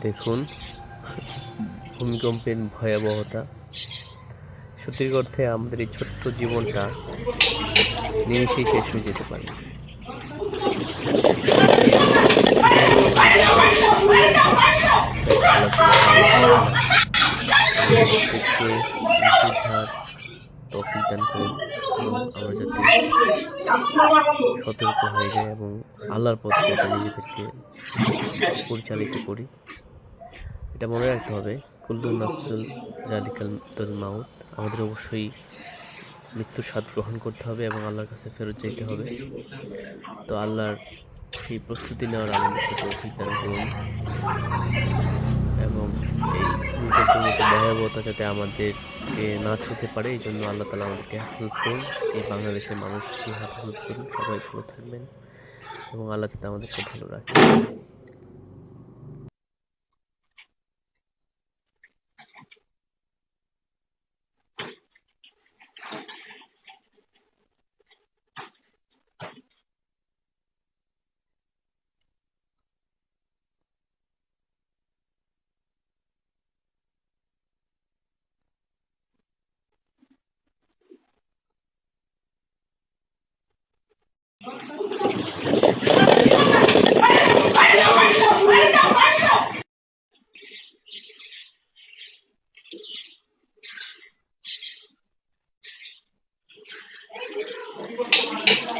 দেখুন ভূমিকম্পের ভয়াবহতা। সত্যির অর্থে আমাদের এই ছোট্ট জীবনটা নিমিষেই শেষ হয়ে যেতে পারে। প্রত্যেককে বুঝার তৌফিক দান করুন। এবং আমরা যাতে সতর্ক হয়ে যাই এবং আল্লাহর পথে যাতে নিজেদেরকে পরিচালিত করি। এটা মনে রাখতে হবে কুল্লু নফসুল জালিকাল তুল মাউত। আমাদের অবশ্যই মৃত্যুর স্বাদ গ্রহণ করতে হবে এবং আল্লাহর কাছে ফেরত যেতে হবে। তো আল্লাহর সেই প্রস্তুতি নেওয়ার আমাদেরকে তৌফিক দান করুন। ভূমিকম্পের মতো ভয়াবহতা যাতে আমাদেরকে না ছুতে পারে, এই জন্য আল্লাহ তালা আমাদেরকে হেফাজত করুন। এই বাংলাদেশের মানুষকে হেফাজত করুন। সবাই ভালো থাকবেন এবং আল্লাহ তালা আমাদেরকে ভালো